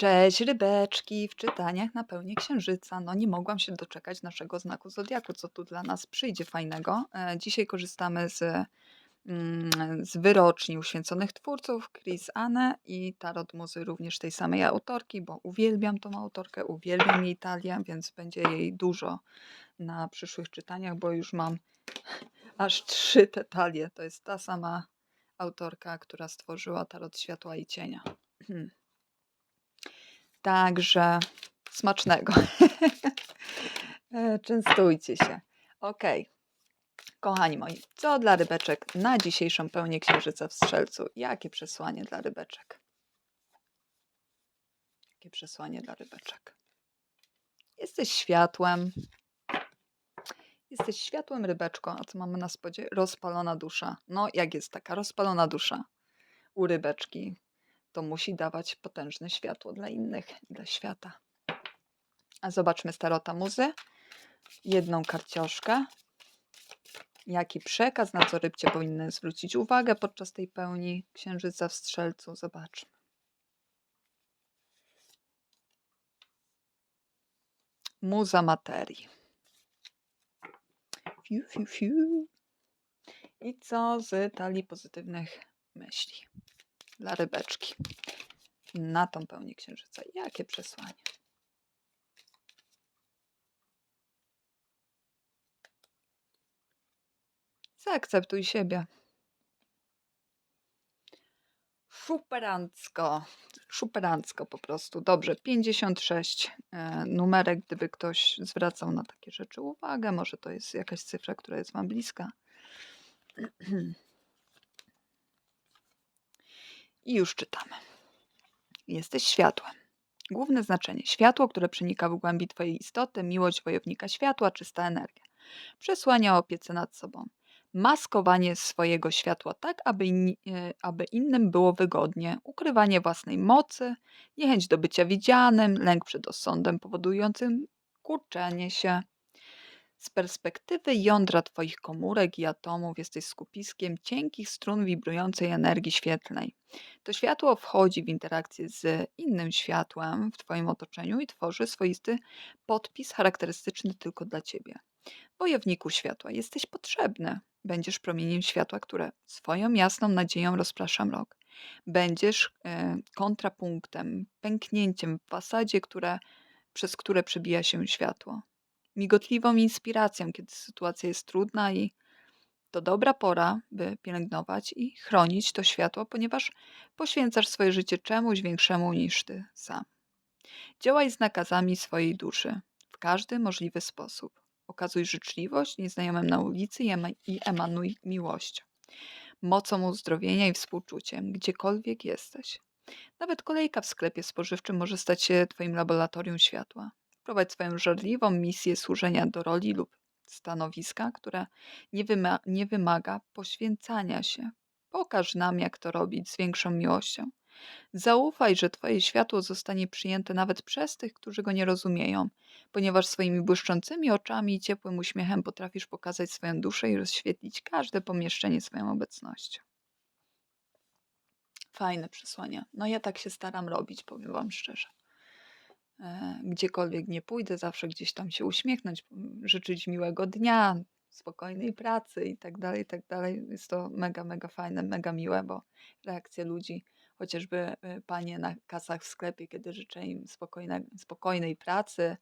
Cześć rybeczki, w czytaniach na pełni księżyca. No nie mogłam się doczekać naszego znaku zodiaku, co tu dla nas przyjdzie fajnego. E, Dzisiaj korzystamy z, mm, z wyroczni uświęconych twórców Chris Anne i Tarot Muzy również tej samej autorki, bo uwielbiam tą autorkę, uwielbiam jej talię, więc będzie jej dużo na przyszłych czytaniach, bo już mam aż trzy te talie. To jest ta sama autorka, która stworzyła Tarot Światła i Cienia. Także smacznego. E, Częstujcie się. Ok, kochani moi, co dla rybeczek na dzisiejszą pełnię księżyca w strzelcu? Jakie przesłanie dla rybeczek? Jakie przesłanie dla rybeczek? Jesteś światłem. Jesteś światłem rybeczko, a co mamy na spodzie? Rozpalona dusza. No, jak jest taka rozpalona dusza u rybeczki, to musi dawać potężne światło dla innych, dla świata. A zobaczmy starota muzy. Jedną karcioszkę. Jaki przekaz, na co rybcie powinny zwrócić uwagę podczas tej pełni księżyca w strzelcu? Zobaczmy. Muza materii. Fiu, fiu, fiu. I co z talii pozytywnych myśli dla rybeczki na tą pełnię księżyca? Jakie przesłanie? Zaakceptuj siebie. Szuperancko. Szuperancko po prostu. Dobrze, 56 e, numerek, gdyby ktoś zwracał na takie rzeczy uwagę. Może to jest jakaś cyfra, która jest Wam bliska. I już czytamy. Jesteś światłem. Główne znaczenie. Światło, które przenika w głębi Twojej istoty, miłość wojownika światła, czysta energia. Przesłania opiece nad sobą. Maskowanie swojego światła tak, aby, e, aby innym było wygodnie. Ukrywanie własnej mocy, niechęć do bycia widzianym, lęk przed osądem powodującym kurczenie się. Z perspektywy jądra Twoich komórek i atomów jesteś skupiskiem cienkich strun wibrującej energii świetlnej. To światło wchodzi w interakcję z innym światłem w Twoim otoczeniu i tworzy swoisty podpis charakterystyczny tylko dla Ciebie. Wojowniku światła, jesteś potrzebny. Będziesz promieniem światła, które swoją jasną nadzieją rozprasza mrok. Będziesz e, kontrapunktem, pęknięciem w fasadzie, które, przez które przebija się światło migotliwą inspiracją, kiedy sytuacja jest trudna i to dobra pora, by pielęgnować i chronić to światło, ponieważ poświęcasz swoje życie czemuś większemu niż ty sam. Działaj z nakazami swojej duszy w każdy możliwy sposób. Okazuj życzliwość nieznajomym na ulicy i emanuj miłością, mocą uzdrowienia i współczuciem, gdziekolwiek jesteś. Nawet kolejka w sklepie spożywczym może stać się Twoim laboratorium światła. Prowadź swoją żarliwą misję służenia do roli lub stanowiska, które nie, wyma- nie wymaga poświęcania się. Pokaż nam, jak to robić z większą miłością. Zaufaj, że Twoje światło zostanie przyjęte nawet przez tych, którzy go nie rozumieją, ponieważ swoimi błyszczącymi oczami i ciepłym uśmiechem potrafisz pokazać swoją duszę i rozświetlić każde pomieszczenie swoją obecnością. Fajne przesłania. No ja tak się staram robić, powiem Wam szczerze. E, gdziekolwiek nie pójdę, zawsze gdzieś tam się uśmiechnąć, życzyć miłego dnia, spokojnej pracy i tak dalej, i tak dalej. Jest to mega, mega fajne, mega miłe, bo reakcje ludzi, chociażby e, panie na kasach w sklepie, kiedy życzę im spokojne, spokojnej pracy,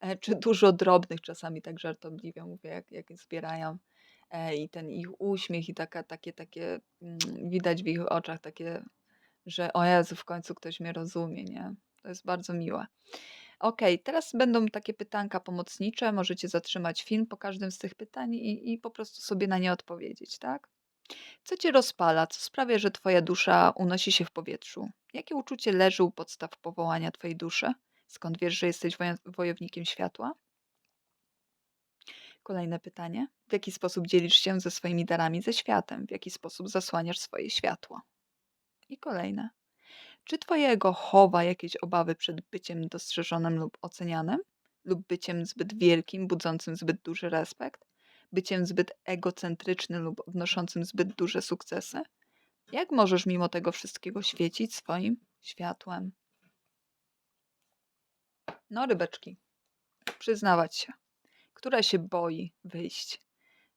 e, czy dużo drobnych, czasami tak żartobliwie mówię, jak, jak zbierają i ten ich uśmiech i taka, takie, takie, mm, widać w ich oczach takie, że o Jezu, w końcu ktoś mnie rozumie, nie? To jest bardzo miłe. Ok, teraz będą takie pytanka pomocnicze. Możecie zatrzymać film po każdym z tych pytań i, i po prostu sobie na nie odpowiedzieć, tak? Co cię rozpala? Co sprawia, że twoja dusza unosi się w powietrzu? Jakie uczucie leży u podstaw powołania twojej duszy? Skąd wiesz, że jesteś wojownikiem światła? Kolejne pytanie. W jaki sposób dzielisz się ze swoimi darami ze światem? W jaki sposób zasłaniasz swoje światło? I kolejne. Czy twoje ego chowa jakieś obawy przed byciem dostrzeżonym lub ocenianym? Lub byciem zbyt wielkim, budzącym zbyt duży respekt? Byciem zbyt egocentrycznym lub odnoszącym zbyt duże sukcesy? Jak możesz mimo tego wszystkiego świecić swoim światłem? No, rybeczki, przyznawać się. Która się boi wyjść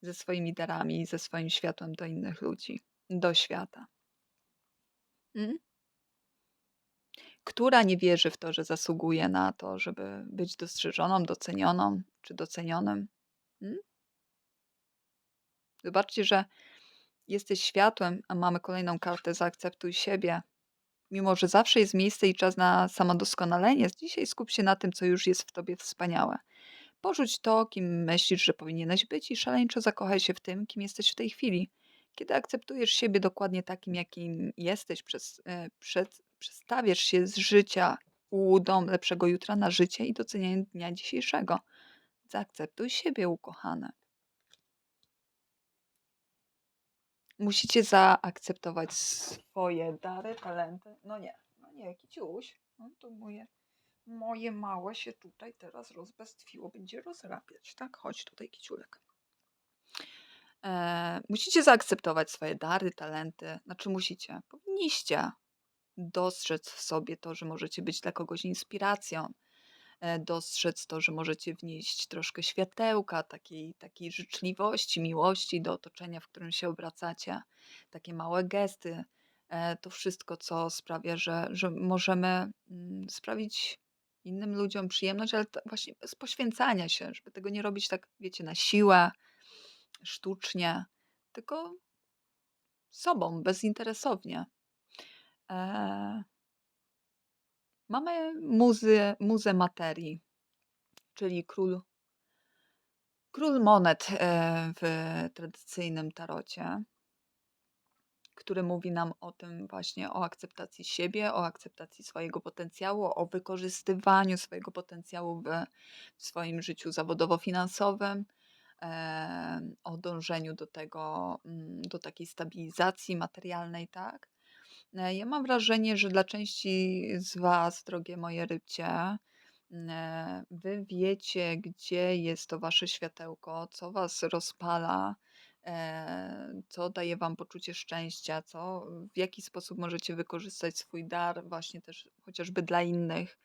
ze swoimi darami, ze swoim światłem do innych ludzi, do świata? Mm? Która nie wierzy w to, że zasługuje na to, żeby być dostrzeżoną, docenioną czy docenionym? Mm? Zobaczcie, że jesteś światłem, a mamy kolejną kartę zaakceptuj siebie. Mimo, że zawsze jest miejsce i czas na samodoskonalenie, dzisiaj skup się na tym, co już jest w tobie wspaniałe. Porzuć to, kim myślisz, że powinieneś być i szaleńczo zakochaj się w tym, kim jesteś w tej chwili. Kiedy akceptujesz siebie dokładnie takim, jakim jesteś, przez, e, przed, przestawiasz się z życia łudą lepszego jutra na życie i docenianie dnia dzisiejszego. Zaakceptuj siebie, ukochane. Musicie zaakceptować swoje dary, talenty. No nie, no nie, kiciuś. No to moje, moje małe się tutaj teraz rozbestwiło, będzie rozrabiać, tak? Chodź tutaj, kiciulek. E, musicie zaakceptować swoje dary, talenty. Znaczy musicie, powinniście dostrzec w sobie to, że możecie być dla kogoś inspiracją, e, dostrzec to, że możecie wnieść troszkę światełka, takiej, takiej życzliwości, miłości do otoczenia, w którym się obracacie, takie małe gesty, e, to wszystko, co sprawia, że, że możemy mm, sprawić innym ludziom przyjemność, ale właśnie bez poświęcania się, żeby tego nie robić tak, wiecie, na siłę, sztucznie, tylko sobą, bezinteresownie. E, mamy muzy, muzę materii, czyli król, król monet e, w tradycyjnym tarocie, który mówi nam o tym właśnie, o akceptacji siebie, o akceptacji swojego potencjału, o wykorzystywaniu swojego potencjału w, w swoim życiu zawodowo-finansowym, e, o dążeniu do tego, mm, do takiej stabilizacji materialnej, tak? E, ja mam wrażenie, że dla części z Was, drogie moje rybcie, e, Wy wiecie, gdzie jest to Wasze światełko, co Was rozpala, e, co daje Wam poczucie szczęścia, co, w jaki sposób możecie wykorzystać swój dar, właśnie też chociażby dla innych,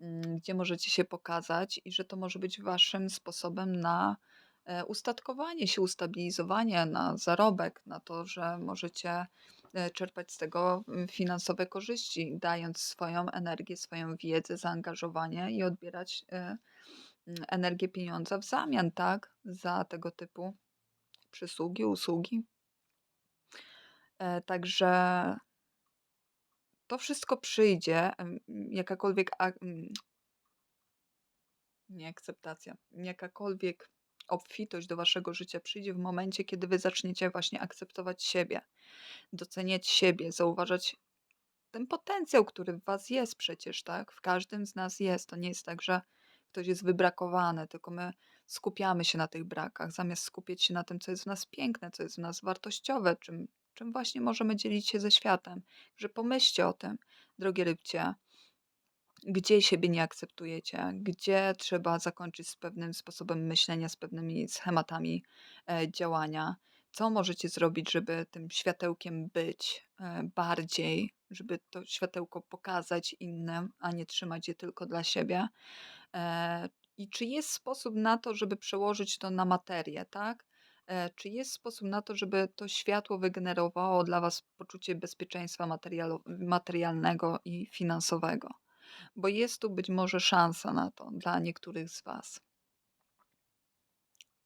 mm, gdzie możecie się pokazać i że to może być Waszym sposobem na ustatkowanie się, ustabilizowanie, na zarobek, na to, że możecie czerpać z tego mm, finansowe korzyści, dając swoją energię, swoją wiedzę, zaangażowanie i odbierać e, mm, energię pieniądza w zamian, tak, za tego typu przysługi, usługi. E, także to wszystko przyjdzie, jakakolwiek nie akceptacja, jakakolwiek obfitość do waszego życia przyjdzie w momencie, kiedy wy zaczniecie właśnie akceptować siebie, doceniać siebie, zauważać ten potencjał, który w was jest przecież, tak? W każdym z nas jest. To nie jest tak, że ktoś jest wybrakowany, tylko my skupiamy się na tych brakach, zamiast skupiać się na tym, co jest w nas piękne, co jest w nas wartościowe, czym, czym właśnie możemy dzielić się ze światem. Że pomyślcie o tym, drogie rybcie, gdzie siebie nie akceptujecie, gdzie trzeba zakończyć z pewnym sposobem myślenia, z pewnymi schematami e, działania. Co możecie zrobić, żeby tym światełkiem być e, bardziej, żeby to światełko pokazać innym, a nie trzymać je tylko dla siebie? E, I czy jest sposób na to, żeby przełożyć to na materię, tak? Czy jest sposób na to, żeby to światło wygenerowało dla Was poczucie bezpieczeństwa materialnego i finansowego? Bo jest tu być może szansa na to dla niektórych z Was.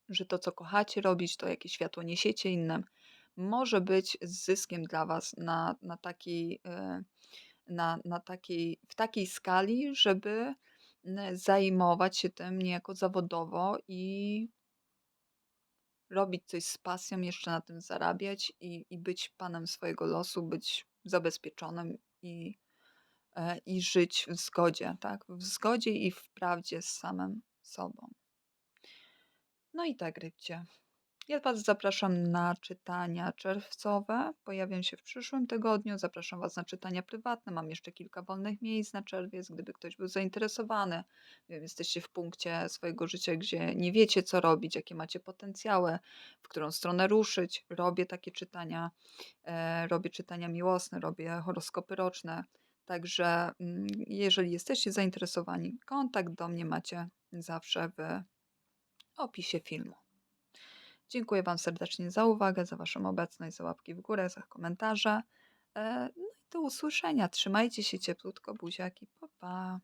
Że to, co kochacie robić, to jakie światło niesiecie innym, może być zyskiem dla Was na, na takiej, na, na takiej, w takiej skali, żeby zajmować się tym niejako zawodowo i robić coś z pasją, jeszcze na tym zarabiać i, i być panem swojego losu, być zabezpieczonym i, i żyć w zgodzie, tak? W zgodzie i w prawdzie z samym sobą. No i tak, rybcie. Ja Was zapraszam na czytania czerwcowe. Pojawią się w przyszłym tygodniu. Zapraszam Was na czytania prywatne. Mam jeszcze kilka wolnych miejsc na czerwiec, gdyby ktoś był zainteresowany. Wiem, jesteście w punkcie swojego życia, gdzie nie wiecie, co robić, jakie macie potencjały, w którą stronę ruszyć. Robię takie czytania. E, robię czytania miłosne, robię horoskopy roczne. Także mm, jeżeli jesteście zainteresowani, kontakt do mnie macie zawsze w opisie filmu. Dziękuję Wam serdecznie za uwagę, za Waszą obecność, za łapki w górę, za komentarze. E, No i do usłyszenia. Trzymajcie się cieplutko, buziaki. Pa, pa.